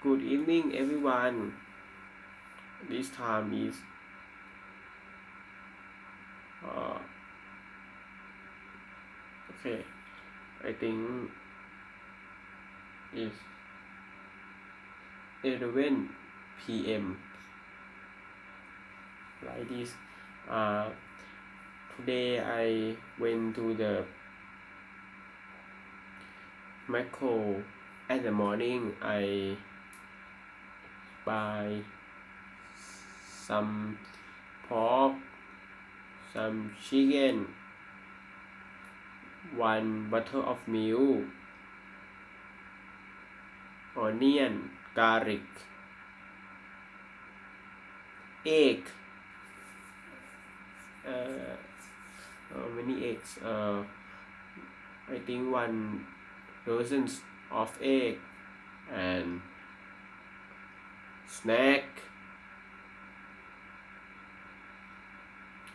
Good evening everyone this time is uh, okay I think is 11 p.m. like this uh, today I went to the macro at the morning I buy some pork some chicken one bottle of milk. Onion garlic. Egg. Uh, how many eggs? Uh, I think one dozens of egg and snack.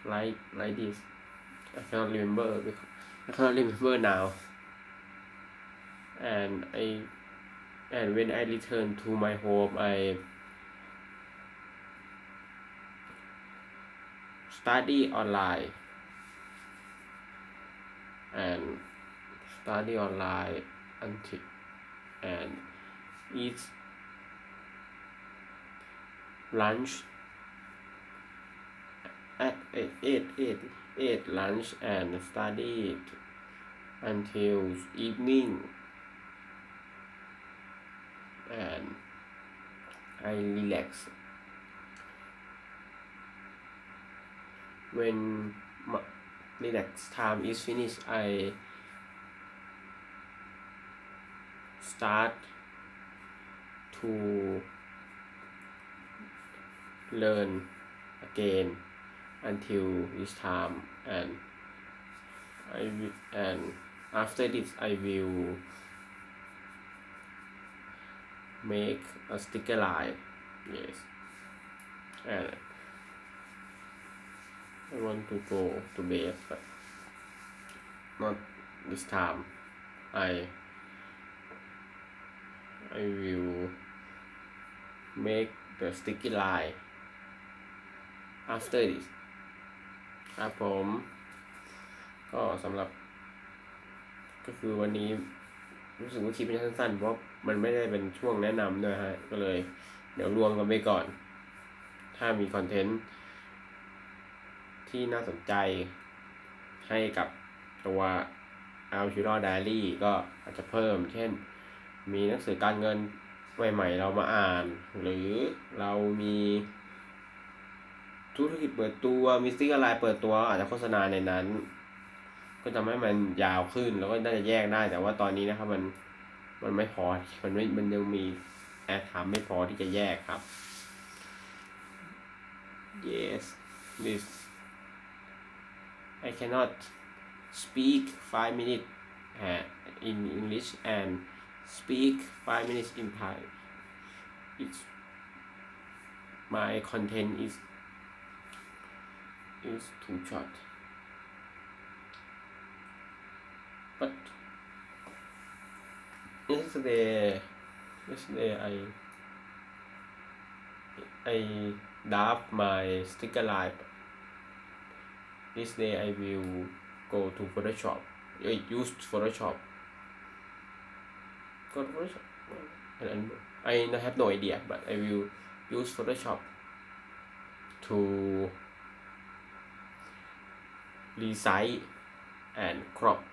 Like like this. I cannot remember I cannot remember now. And I and when I return to my home I study online. And study online until and eat lunch. At eight eight eight eight lunch and study until evening. And I relax. When my relax time is finished I start to learn again until this time and I will and after this I will make a sticker line. Yes. And I want to go to bed but not this time. I I will make the sticky line after this ครับผม ก็สำหรับ ก็คือวันนี้ รู้สึกว่าคลิปมันสั้นๆ เพราะมันไม่ได้เป็นช่วงแนะนำด้วยฮะ ก็เลย เดี๋ยวรวมกันไปก่อน ถ้ามีคอนเทนต์ที่น่าสนใจให้กับตัว a l t u r a Diary ก็อาจจะเพิ่ม เช่น มีหนังสือการเงินใหม่ๆเรามาอ่าน หรือเรามี ธุรกิจเปิดตัวมีสติกอะไรเปิดตัวอาจจะโฆษณาในนั้น ก็ทำให้มันยาวขึ้นแล้วก็น่าจะแยกได้ แต่ว่าตอนนี้นะครับมันมันไม่พอมันไม่มันยังมีแอดถามไม่พอที่จะแยกครับ yes this I cannot speak five minutes in English and speak five minutes in Thai it's my content is is too short but yesterday yesterday I I draft my sticker line this day I will go to Photoshop. I use Photoshop. Go to Photoshop? And I have no idea but I will use Photoshop to resize and crop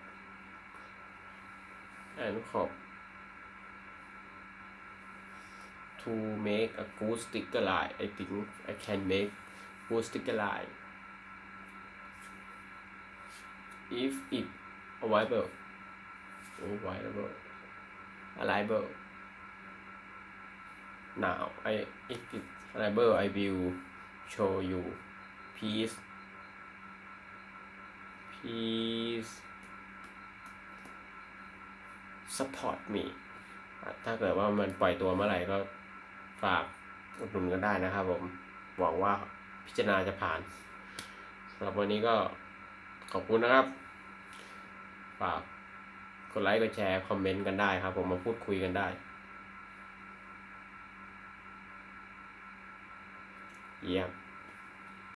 and crop to make a good sticker line I think I can make good sticker line if it available available available now I if it available I will show you please please support me ถ้าเกิดว่ามันปล่อยตัวเมื่อไหร่ก็ฝากอุดหนุนกันได้นะครับผมหวังว่าพิจารณาจะผ่านสำหรับวันนี้ก็ขอบคุณนะครับ ฝากกดไลค์กดแชร์ คอมเมนต์กันได้ครับ ผมมาพูดคุยกันได้ เยี่ยม